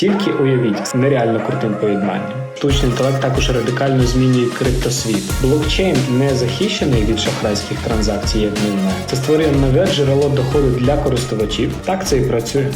Тільки уявіть нереально крутим поєднанням. Штучний інтелект також радикально змінює криптосвіт. Блокчейн не захищений від шахрайських транзакцій, як знаємо. Це створює нове джерело доходу для користувачів. Так це і працює.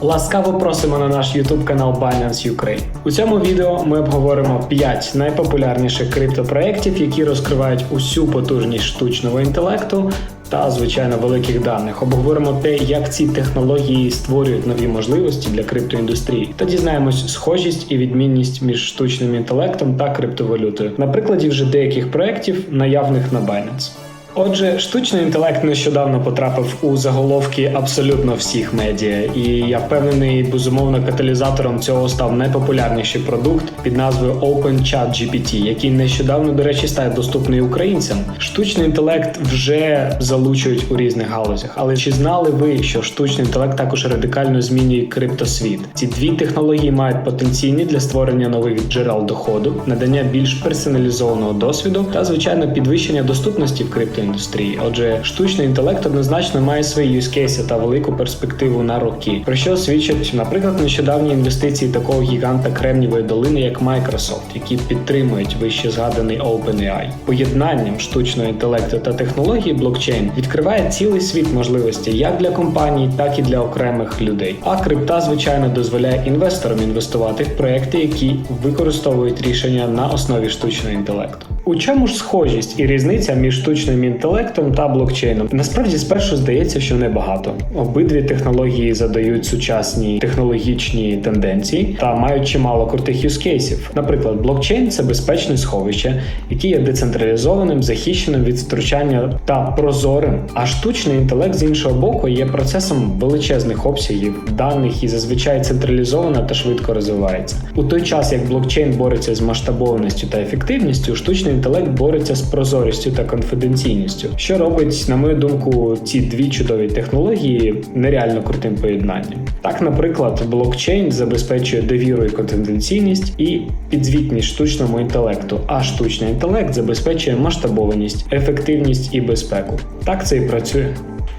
Ласкаво просимо на наш YouTube канал Binance Ukraine. У цьому відео ми обговоримо 5 найпопулярніших криптопроєктів, які розкривають усю потужність штучного інтелекту та, звичайно, великих даних. Обговоримо те, як ці технології створюють нові можливості для криптоіндустрії, та дізнаємось схожість і відмінність між штучним інтелектом та криптовалютою на прикладі вже деяких проєктів, наявних на Binance. Отже, штучний інтелект нещодавно потрапив у заголовки абсолютно всіх медіа, і я впевнений, безумовно, каталізатором цього став найпопулярніший продукт під назвою OpenChatGPT, який нещодавно, до речі, стає доступний українцям. Штучний інтелект вже залучують у різних галузях. Але чи знали ви, що штучний інтелект також радикально змінює криптосвіт? Ці дві технології мають потенційні для створення нових джерел доходу, надання більш персоналізованого досвіду та, звичайно, підвищення доступності в криптоіндустрії. Отже, штучний інтелект однозначно має свої юзкейси та велику перспективу на роки, про що свідчать, наприклад, нещодавні інвестиції такого гіганта Кремнівої долини, як Microsoft, які підтримують вище згаданий OpenAI. Поєднанням штучного інтелекту та технології блокчейн відкриває цілий світ можливостей як для компаній, так і для окремих людей. А крипта, звичайно, дозволяє інвесторам інвестувати в проекти, які використовують рішення на основі штучного інтелекту. У чому ж схожість і різниця між штучним інтелектом та блокчейном? Насправді, спершу здається, що небагато. Обидві технології задають сучасні технологічні тенденції та мають чимало крутих юзкейсів. Наприклад, блокчейн це безпечне сховище, яке є децентралізованим, захищеним від втручання та прозорим. А штучний інтелект з іншого боку є процесом величезних обсягів даних і зазвичай централізована та швидко розвивається. У той час як блокчейн бореться з масштабованістю та ефективністю, штучний інтелект бореться з прозорістю та конфіденційністю, що робить, на мою думку, ці дві чудові технології нереально крутим поєднанням. Так, наприклад, блокчейн забезпечує довіру і конфіденційність і підзвітність штучному інтелекту, а штучний інтелект забезпечує масштабованість, ефективність і безпеку. Так це і працює.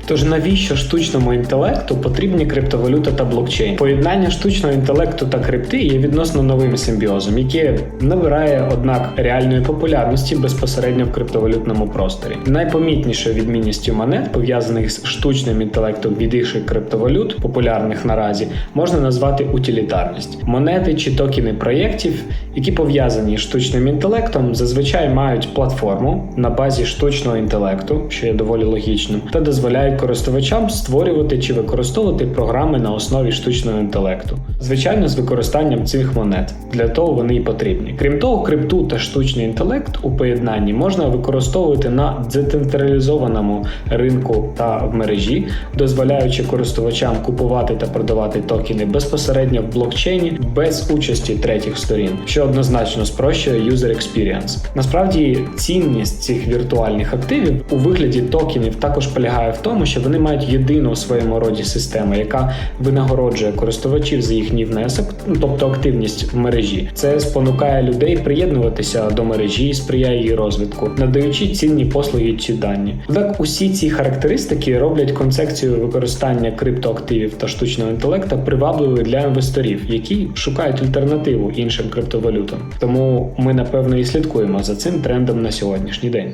Тож навіщо штучному інтелекту потрібні криптовалюта та блокчейн? Поєднання штучного інтелекту та крипти є відносно новим симбіозом, яке набирає, однак, реальної популярності безпосередньо в криптовалютному просторі. Найпомітнішою відмінністю монет, пов'язаних з штучним інтелектом від інших криптовалют, популярних наразі, можна назвати утилітарність. Монети чи токени проєктів, які пов'язані з штучним інтелектом, зазвичай мають платформу на базі штучного інтелекту, що є доволі логічним, та дозволяють користувачам створювати чи використовувати програми на основі штучного інтелекту. Звичайно, з використанням цих монет. Для того вони і потрібні. Крім того, крипту та штучний інтелект у поєднанні можна використовувати на децентралізованому ринку та в мережі, дозволяючи користувачам купувати та продавати токени безпосередньо в блокчейні без участі третіх сторін, що однозначно спрощує user experience. Насправді цінність цих віртуальних активів у вигляді токенів також полягає в тому, що вони мають єдину у своєму роді систему, яка винагороджує користувачів за їхній внесок, ну, тобто активність в мережі. Це спонукає людей приєднуватися до мережі і сприяє її розвитку, надаючи цінні послуги чи дані. Так, усі ці характеристики роблять концепцію використання криптоактивів та штучного інтелекту привабливою для інвесторів, які шукають альтернативу іншим криптовалютам. Тому ми напевно і слідкуємо за цим трендом на сьогоднішній день.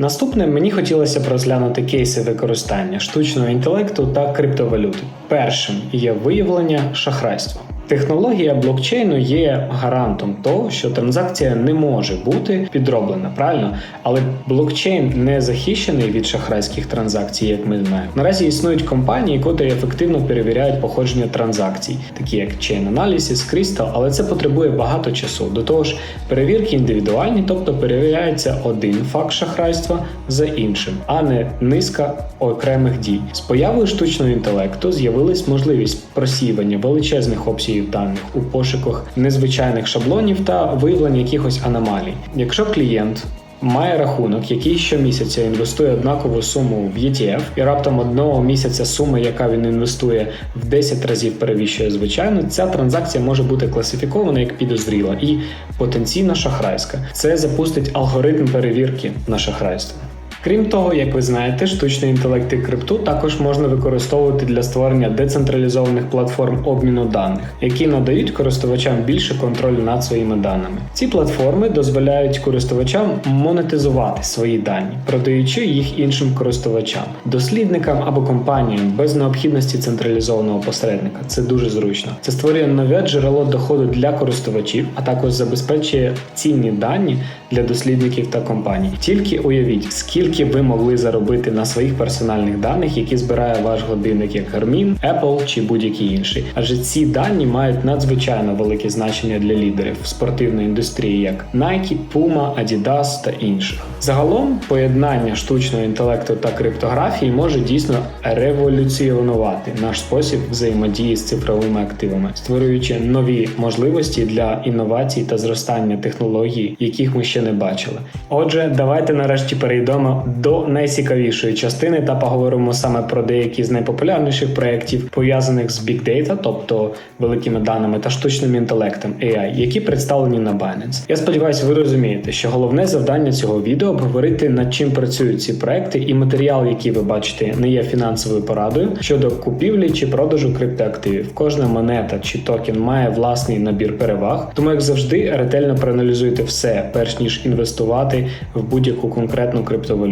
Наступне мені хотілося б розглянути кейси використання штучного інтелекту та криптовалюти. Першим є виявлення шахрайства. Технологія блокчейну є гарантом того, що транзакція не може бути підроблена, правильно? Але блокчейн не захищений від шахрайських транзакцій, як ми знаємо. Наразі існують компанії, котрі ефективно перевіряють походження транзакцій, такі як Chain Analysis, Crystal, але це потребує багато часу. До того ж, перевірки індивідуальні, тобто перевіряється один факт шахрайства за іншим, а не низка окремих дій. З появою штучного інтелекту з'явилась можливість просіювання величезних обсягів даних у пошуках незвичайних шаблонів та виявлення якихось аномалій. Якщо клієнт Має рахунок, який щомісяця інвестує однакову суму в ETF, і раптом одного місяця сума, яка він інвестує в 10 разів перевищує звичайно, ця транзакція може бути класифікована як підозріла і потенційно шахрайська. Це запустить алгоритм перевірки на шахрайство. Крім того, як ви знаєте, штучний інтелект і крипту також можна використовувати для створення децентралізованих платформ обміну даних, які надають користувачам більше контролю над своїми даними. Ці платформи дозволяють користувачам монетизувати свої дані, продаючи їх іншим користувачам, дослідникам або компаніям без необхідності централізованого посередника. Це дуже зручно. Це створює нове джерело доходу для користувачів, а також забезпечує цінні дані для дослідників та компаній. Тільки уявіть, скільки ви могли заробити на своїх персональних даних, які збирає ваш годинник як Garmin, Apple чи будь-який інший. Адже ці дані мають надзвичайно велике значення для лідерів спортивної індустрії, як Nike, Puma, Adidas та інших. Загалом поєднання штучного інтелекту та криптографії може дійсно революціонувати наш спосіб взаємодії з цифровими активами, створюючи нові можливості для інновацій та зростання технологій, яких ми ще не бачили. Отже, давайте нарешті перейдемо до найцікавішої частини та поговоримо саме про деякі з найпопулярніших проєктів, пов'язаних з Big Data, тобто великими даними та штучним інтелектом AI, які представлені на Binance. Я сподіваюся, ви розумієте, що головне завдання цього відео обговорити над чим працюють ці проекти, і матеріал, який ви бачите, не є фінансовою порадою щодо купівлі чи продажу криптоактивів. Кожна монета чи токен має власний набір переваг, тому як завжди ретельно проаналізуйте все, перш ніж інвестувати в будь-яку конкретну криптовалюту.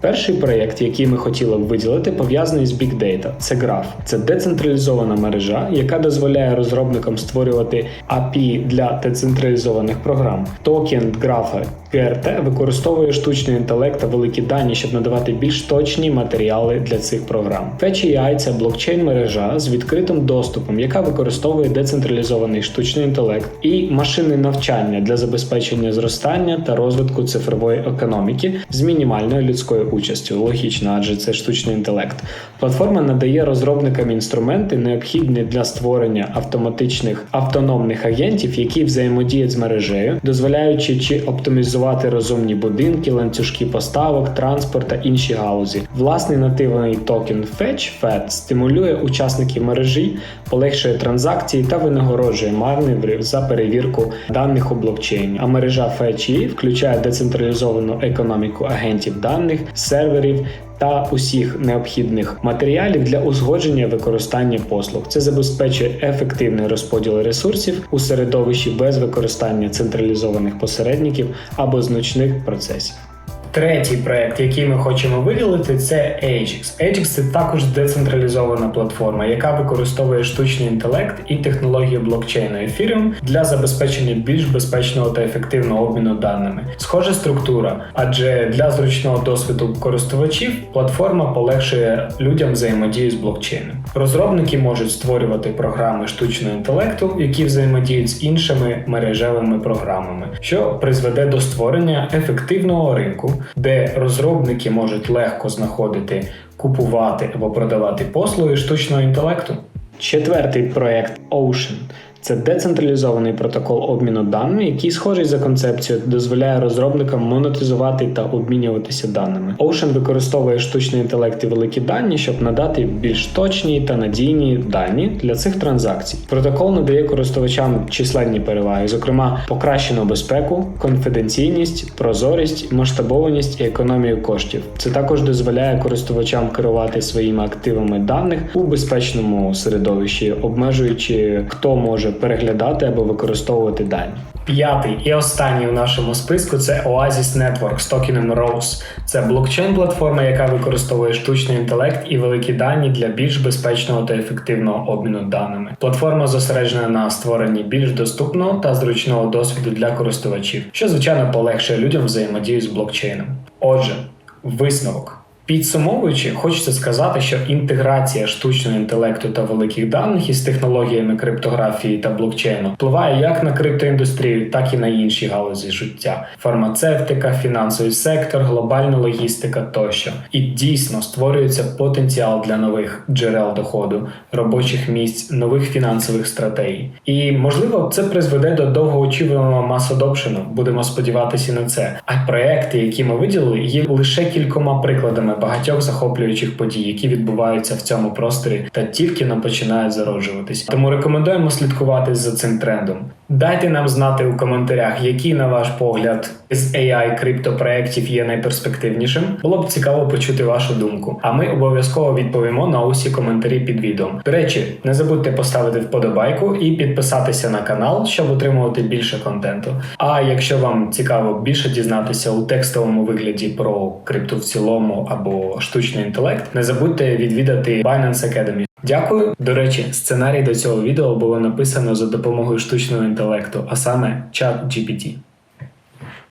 Перший проєкт, який ми хотіли б виділити, пов'язаний з Big Data. Це граф. Це децентралізована мережа, яка дозволяє розробникам створювати API для децентралізованих програм. Токен графа GRT використовує штучний інтелект та великі дані, щоб надавати більш точні матеріали для цих програм. FetchAI – це блокчейн-мережа з відкритим доступом, яка використовує децентралізований штучний інтелект і машинне навчання для забезпечення зростання та розвитку цифрової економіки з мінімальною людською участю. Логічно, адже це штучний інтелект. Платформа надає розробникам інструменти, необхідні для створення автоматичних автономних агентів, які взаємодіють з мережею, дозволяючи чи оптимізувати розумні будинки, ланцюжки поставок, транспорт та інші галузі. Власний нативний токен Fetch FET стимулює учасників мережі, полегшує транзакції та винагороджує маневрів за перевірку даних у блокчейні. А мережа FetchE включає децентралізовану економіку агентів даних, серверів. Та усіх необхідних матеріалів для узгодження використання послуг. Це забезпечує ефективний розподіл ресурсів у середовищі без використання централізованих посередників або значних процесів. Третій проект, який ми хочемо виділити, це Ajax. Ajax – це також децентралізована платформа, яка використовує штучний інтелект і технологію блокчейну Ethereum для забезпечення більш безпечного та ефективного обміну даними. Схожа структура, адже для зручного досвіду користувачів платформа полегшує людям взаємодію з блокчейном. Розробники можуть створювати програми штучного інтелекту, які взаємодіють з іншими мережевими програмами, що призведе до створення ефективного ринку де розробники можуть легко знаходити, купувати або продавати послуги штучного інтелекту. Четвертий проект Ocean це децентралізований протокол обміну даними, який схожий за концепцією, дозволяє розробникам монетизувати та обмінюватися даними. Ocean використовує штучний інтелект і великі дані, щоб надати більш точні та надійні дані для цих транзакцій. Протокол надає користувачам численні переваги, зокрема покращену безпеку, конфіденційність, прозорість, масштабованість і економію коштів. Це також дозволяє користувачам керувати своїми активами даних у безпечному середовищі, обмежуючи хто може переглядати або використовувати дані. П'ятий і останній у нашому списку це Oasis Network з токеном Rose. Це блокчейн-платформа, яка використовує штучний інтелект і великі дані для більш безпечного та ефективного обміну даними. Платформа зосереджена на створенні більш доступного та зручного досвіду для користувачів, що звичайно полегшує людям взаємодію з блокчейном. Отже, висновок. Підсумовуючи, хочеться сказати, що інтеграція штучного інтелекту та великих даних із технологіями криптографії та блокчейну впливає як на криптоіндустрію, так і на інші галузі життя: фармацевтика, фінансовий сектор, глобальна логістика тощо. І дійсно створюється потенціал для нових джерел доходу, робочих місць, нових фінансових стратегій. І можливо, це призведе до довгоочікуваного масодопшину. Будемо сподіватися на це. А проекти, які ми виділили, є лише кількома прикладами багатьох захоплюючих подій, які відбуваються в цьому просторі та тільки нам починають зароджуватись. Тому рекомендуємо слідкувати за цим трендом. Дайте нам знати у коментарях, які, на ваш погляд, з AI криптопроєктів є найперспективнішим. Було б цікаво почути вашу думку. А ми обов'язково відповімо на усі коментарі під відео. До речі, не забудьте поставити вподобайку і підписатися на канал, щоб отримувати більше контенту. А якщо вам цікаво більше дізнатися у текстовому вигляді про крипту в цілому або штучний інтелект, не забудьте відвідати Binance Academy. Дякую. До речі, сценарій до цього відео було написано за допомогою штучного інтелекту, а саме чат GPT.